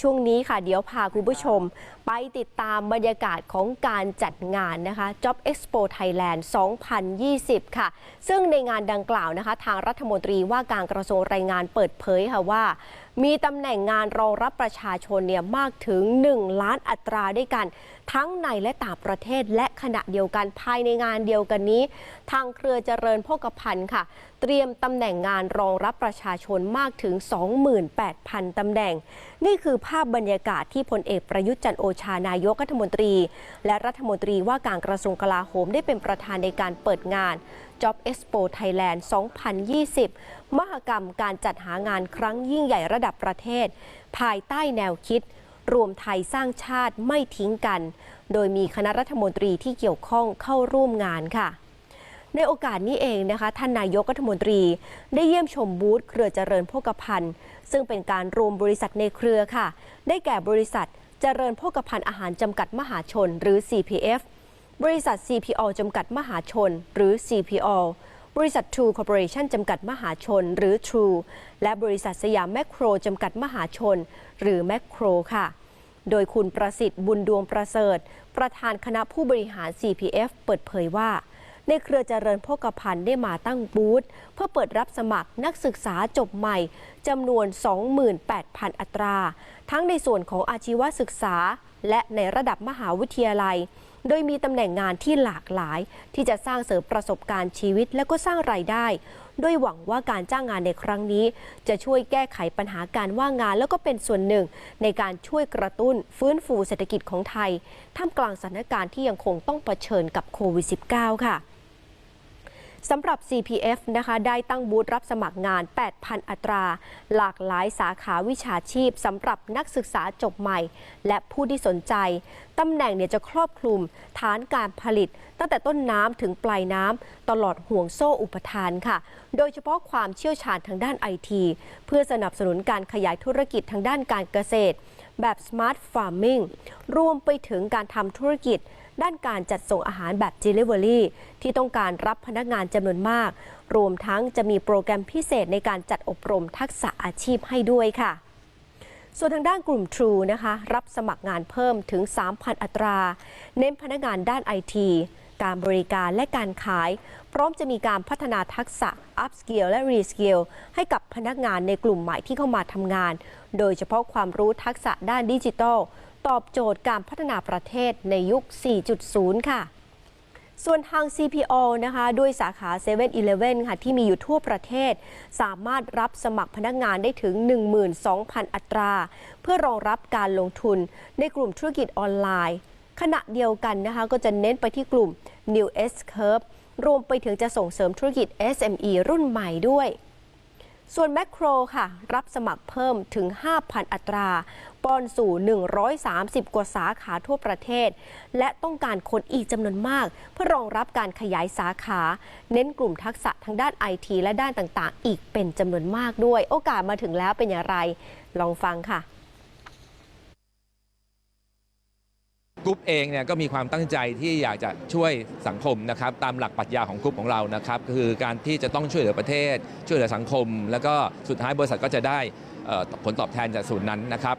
ช่วงนี้ค่ะ เดี๋ยวพาคุณผู้ชม ไปติดตามบรรยากาศของการจัดงานนะคะ Job Expo Thailand 2020 ค่ะ ซึ่งในงานดังกล่าวนะคะ ทางรัฐมนตรีว่าการกระทรวงแรงงานเปิดเผยค่ะว่ามีตำแหน่งงานรองรับประชาชนเนี่ยมากถึง 1 ล้านอัตราด้วยกัน ทั้งในและต่างประเทศและขณะเดียวกันภายในงานเดียวกันนี้ ทางเครือเจริญโภคภัณฑ์ค่ะ เตรียมตำแหน่งงานรองรับประชาชนมากถึง 28,000ตำแหน่ง นี่คือภาพบรรยากาศที่พลเอกประยุทธ์จันโอชานายกรัฐมนตรี และรัฐมนตรีว่าการกระทรวงกลาโหมได้เป็นประธานในการเปิดงาน Job Expo Thailand 2020 มหกรรมการจัดหางานครั้งยิ่งใหญ่ระดับประเทศ ภายใต้แนวคิด รวมไทยสร้างชาติไม่ทิ้งกัน โดยมีคณะรัฐมนตรีที่เกี่ยวข้องเข้าร่วมงานค่ะในโอกาสนี้เองนะคะ ท่านนายกรัฐมนตรีได้เยี่ยมชมบูธเครือเจริญโภคภัณฑ์ ซึ่งเป็นการรวมบริษัทในเครือค่ะ ได้แก่บริษัทเจริญโภคภัณฑ์อาหารจำกัดมหาชนหรือ CPF บริษัท CPO จำกัดมหาชน หรือ CPO บริษัท True Corporation จำกัดมหาชน หรือ True และบริษัทสยามแมคโครจำกัดมหาชน หรือแมคโครค่ะ โดยคุณประสิทธิ์บุญดวงประเสริฐ ประธานคณะผู้บริหาร CPF เปิดเผยว่า ในเครือเจริญโภคภัณฑ์ได้มาตั้งบูธเพื่อเปิดรับสมัครนักศึกษาจบใหม่จำนวน 28,000 อัตรา ทั้งในส่วนของอาชีวศึกษา และในระดับมหาวิทยาลัย โดยมีตำแหน่งงานที่หลากหลาย ที่จะสร้างเสริมประสบการณ์ชีวิตและก็สร้างรายได้โดยหวังว่าการจ้างงานในครั้งนี้ จะช่วยแก้ไขปัญหาการว่างงาน แล้วก็เป็นส่วนหนึ่ง ในการช่วยกระตุ้นฟื้นฟูเศรษฐกิจของไทย ท่ามกลางสถานการณ์ที่ยังคงต้องเผชิญกับโควิด -19 ค่ะ สำหรับ CPF นะคะได้ตั้งบูธรับสมัครงาน 8,000 อัตรา หลากหลายสาขาวิชาชีพสำหรับนักศึกษาจบใหม่ และผู้ที่สนใจตำแหน่งเนี่ยจะครอบคลุมฐานการผลิต ตั้งแต่ต้นน้ำถึงปลายน้ำตลอดห่วงโซ่อุปทานค่ะ โดยเฉพาะความเชี่ยวชาญทางด้านไอทีเพื่อสนับสนุนการขยายธุรกิจทางด้านการเกษตร แบบ Smart Farming รวมไปถึงการทำธุรกิจ ด้านการจัดส่งอาหารแบบ Delivery ที่ต้องการรับพนักงานจำนวนมาก รวมทั้งจะมีโปรแกรมพิเศษในการจัดอบรมทักษะอาชีพให้ด้วยค่ะ ส่วนทางด้านกลุ่ม True นะคะ รับสมัครงานเพิ่มถึง 3,000 อัตรา เน้นพนักงานด้านไอทีการบริการและการขาย พร้อมจะมีการพัฒนาทักษะ up skill และ re skill ให้กับพนักงานในกลุ่มใหม่ที่เข้ามาทำงาน โดยเฉพาะความรู้ทักษะด้านดิจิทัล ตอบโจทย์การพัฒนาประเทศในยุค 4.0 ค่ะ ส่วนทาง CPO นะคะด้วยสาขา7 e เ e ่ e ค่ะที่มีอยู่ทั่วประเทศ สามารถรับสมัครพนักงานได้ถึง 12,000 อัตรา เพื่อรองรับการลงทุนในกลุ่มธุรกิจออนไลน์ ขณะเดียวกันนะคะก็จะเน้นไปที่กลุ่ม New S Curve รวมไปถึงจะส่งเสริมธุรกิจ SME รุ่นใหม่ด้วย ส่วนแมคโครค่ะ รับสมัครเพิ่มถึง 5,000 อัตรา ป้อนสู่ 130 กว่าสาขาทั่วประเทศ และต้องการคนอีกจำนวนมาก เพื่อรองรับการขยายสาขา เน้นกลุ่มทักษะทางด้านไอทีและด้านต่างๆ อีกเป็นจำนวนมากด้วย โอกาสมาถึงแล้วเป็นอย่างไร ลองฟังค่ะ กรุ๊ปเองเนี่ยก็มีความตั้งใจที่อยากจะช่วยสังคมนะครับตามหลักปรัชญาของกรุ๊ปของเรานะครับคือการที่จะต้องช่วยเหลือประเทศ ช่วยเหลือสังคม แล้วก็สุดท้ายบริษัทก็จะได้ผลตอบแทนจากส่วนนั้นนะครับ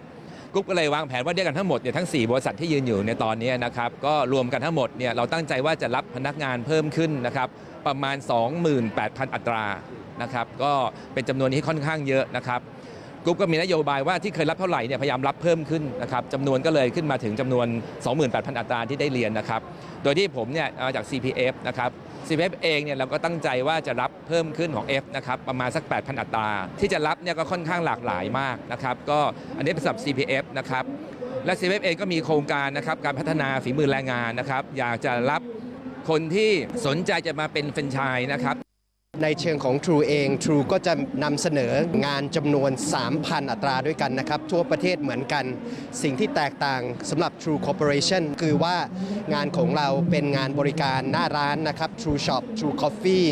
กรุ๊ปก็เลยวางแผนว่าด้วยกันทั้งหมดเนี่ยทั้ง 4 บริษัทที่ยืนอยู่ในตอนนี้นะครับก็รวมกันทั้งหมดเนี่ยเราตั้งใจว่าจะรับพนักงานเพิ่มขึ้นนะครับประมาณ 28,000 อัตรานะครับก็เป็นจำนวนที่ค่อนข้างเยอะนะครับ กรุ๊ปก็มีนโยบายว่าที่เคยรับเท่าไหร่เนี่ยพยายามรับเพิ่มขึ้นนะครับจำนวนก็เลยขึ้นมาถึงจำนวน 28,000 อัตราที่ได้เรียนนะครับ โดยที่ผมเนี่ยมาจาก CPF นะครับ CPF เองเนี่ยเราก็ตั้งใจว่าจะรับเพิ่มขึ้นของ F นะครับประมาณสัก 8,000 อัตรา ที่จะรับเนี่ยก็ค่อนข้างหลากหลายมากนะครับก็อันนี้เป็นสำหรับ CPF นะครับและ CPF เองก็มีโครงการนะครับการพัฒนาฝีมือแรงงานนะครับอยากจะรับคนที่สนใจจะมาเป็นแฟรนไชส์นะครับ ในเชิงของ True เอง True ก็จะนำเสนองานจำนวน 3,000 อัตราด้วยกันนะครับ ทั่วประเทศเหมือนกัน สิ่งที่แตกต่างสำหรับ True Corporation คือว่างานของเราเป็นงานบริการหน้าร้านนะครับ True Shop True Coffee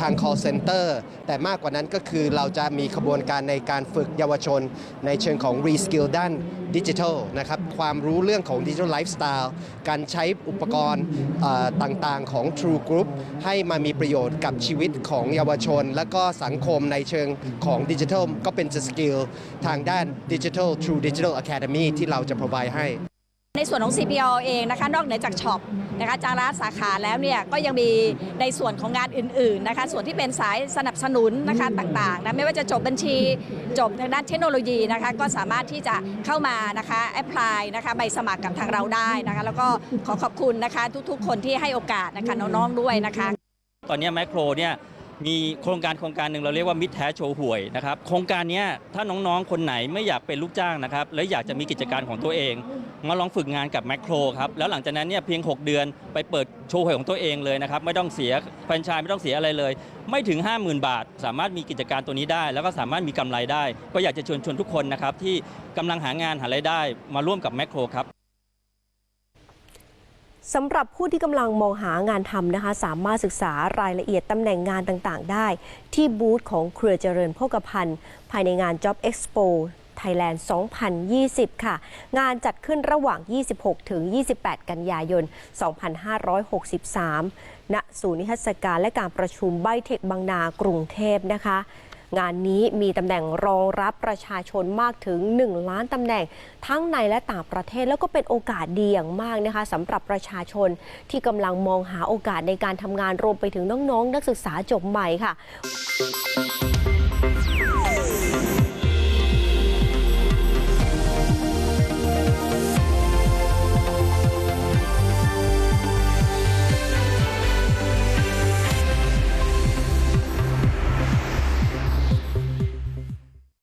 ทาง call center แต่มากกว่านั้นก็คือเราจะมีขบวนการในการฝึกเยาวชน ในเชิงของ reskill ด้าน ดิจิทัลนะครับความรู้เรื่องของดิจิทัลไลฟ์สไตล์การใช้อุปกรณ์ต่างๆของ True Group ให้มามีประโยชน์กับชีวิตของของเยาวชน และก็สังคมในเชิงของดิจิทัลก็เป็นสกิลทางด้านดิจิทัล True Digital Academy ที่เราจะ provide ให้ ในส่วนของ CPO เองนะคะนอกเหนือจากช็อปนะคะจาราสาขาแล้วเนี่ยก็ยังมีในส่วนของงานอื่นๆนะคะส่วนที่เป็นสายสนับสนุนนะคะต่างๆนะไม่ว่าจะจบบัญชีจบทางด้านเทคโนโลยีนะคะก็สามารถที่จะเข้ามานะคะแอพพลายนะคะใบสมัครกับทางเราได้นะคะแล้วก็ขอขอบคุณนะคะทุกๆ คนที่ให้โอกาสนะคะน้องๆด้วยนะคะ ตอนนี้แมคโครเนี่ย มีโครงการโครงการหนึ่งเราเรียกว่ามิตรแท้โชว์หวยนะครับโครงการนี้ถ้าน้องๆ คนไหนไม่อยากเป็นลูกจ้างนะครับและอยากจะมีกิจการของตัวเอง มาลองฝึกงานกับแมคโครครับแล้วหลังจากนั้นเนี่ยเพียง 6 เดือนไปเปิดโชว์หวยของตัวเองเลยนะครับไม่ต้องเสียแฟรนไชส์ไม่ต้องเสียอะไรเลย ไม่ถึง 50,000 บาท สามารถมีกิจการตัวนี้ได้ แล้วก็สามารถมีกำไรได้ ก็อยากจะชวนชวนทุกคนนะครับที่กำลังหางานหารายได้มาร่วมกับแมคโครครับ สำหรับผู้ที่กำลังมองหางานทำนะคะ สามารถศึกษารายละเอียดตำแหน่งงานต่างๆ ได้ ที่บูธของเครือเจริญโภคภัณฑ์ ภายในงาน Job Expo Thailand 2020 ค่ะ งานจัดขึ้นระหว่าง 26 ถึง 28 กันยายน 2563 ณ ศูนย์นิทรรศการและการประชุมไบเทคบางนากรุงเทพนะคะ งานนี้มีตำแหน่งรองรับประชาชนมากถึง 1 ล้านตำแหน่ง ทั้งในและต่างประเทศแล้วก็เป็นโอกาสดีอย่างมากนะคะสำหรับประชาชนที่กำลังมองหาโอกาสในการทำงานรวมไปถึงน้องๆ นักศึกษาจบใหม่ค่ะ